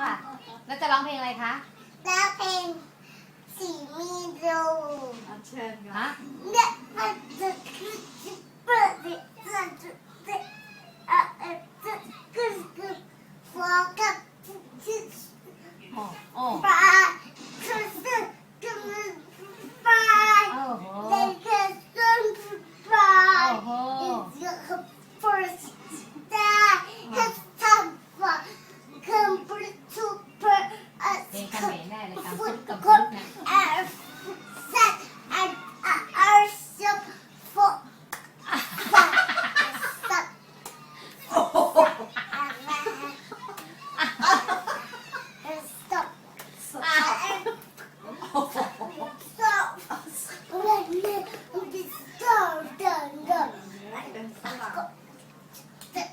ค่ะแล้วจะร้องเพลงอะไรคะแล้วเพลงสีมีโดอะเชิญค่ะฮะเนี่ยมันจะคือจะเปิดดิจะจะจะเอ่อเอ่อจะคือคือฟอกับที่โอ้โอ้ ปลาคือซึ่งคือมันปลา โอ้โห เด็กคือซึ่งปลา โอ้โห เด็กคือ first star has some fun computer เพลงเขมรแน่เลยตาม ฟุ ฟุ ต ตกับ ค ฟุ น ตเนี่ย are set and are so for stop อะ stop stop stop done done เป็นฝรั่ง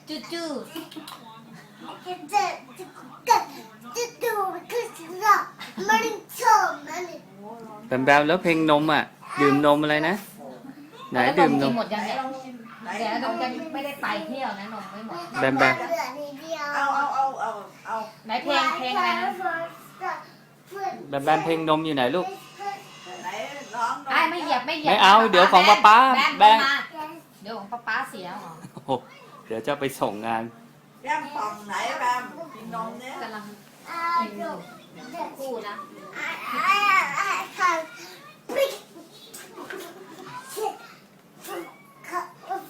จูจูจะจะจะจะดูคือเรามันชอบมันแบมแบมแล้วเพลงนมอะ ดื่มนมอะไรนะ ไหนดื่มนมหมดยังเนี่ยเดี๋ยวเราจะไม่ได้ไปเที่ยวนะนมไม่หมดแบมแบมเอาเอาเอาเอาเอาไหนเพลงเพลงอะไรนะแบมแบมเพลงนมอยู่ไหนลูกไหนร้องไอ้ไม่เหยียบไม่เหยียบไม่เอาเดี๋ยวของป๊าป๊าแบนแบมเดี๋ยวของป๊าป๊าเสียหรอ เดี๋ยวจะไปส่งงาน แก้มปองไหนแรมกินนมเนี่ยกำลังกูนะ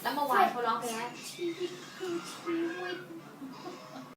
แล้วเมื่อวานเขาร้องเพลง